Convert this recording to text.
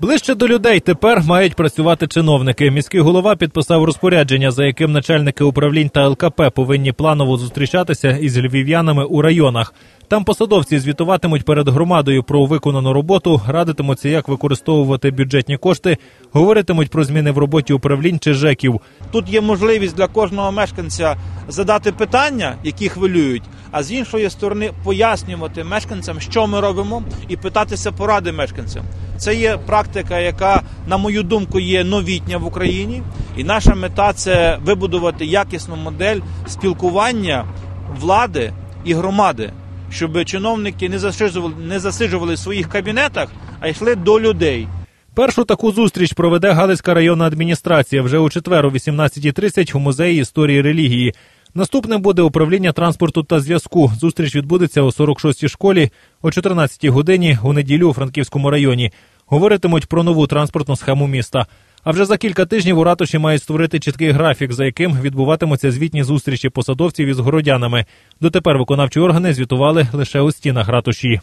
Ближче до людей тепер мають працювати чиновники. Міський голова підписав розпорядження, за яким начальники управлінь та ЛКП повинні планово зустрічатися із львів'янами у районах. Там посадовці звітуватимуть перед громадою про виконану роботу, радитимуться, як використовувати бюджетні кошти, говоритимуть про зміни в роботі управлінь чи ЖЕКів. Тут є можливість для кожного мешканця задати питання, які хвилюють, а з іншої сторони пояснювати мешканцям, що ми робимо, і питатися поради мешканцям. Це є практика, яка, на мою думку, є новітня в Україні, і наша мета це вибудувати якісну модель спілкування влади і громади, щоб чиновники не засиджували, не засиджували в своїх кабінетах, а йшли до людей. Першу таку зустріч проведе Галицька районна адміністрація вже у четвер о 18.30 у музеї історії релігії. Наступним буде управління транспорту та зв'язку. Зустріч відбудеться у 46-й школі о 14-й годині у неділю у Франківському районі. Говоритимуть про нову транспортну схему міста. А вже за кілька тижнів у ратуші мають створити чіткий графік, за яким відбуватимуться звітні зустрічі посадовців із городянами. Дотепер виконавчі органи звітували лише у стінах ратуші.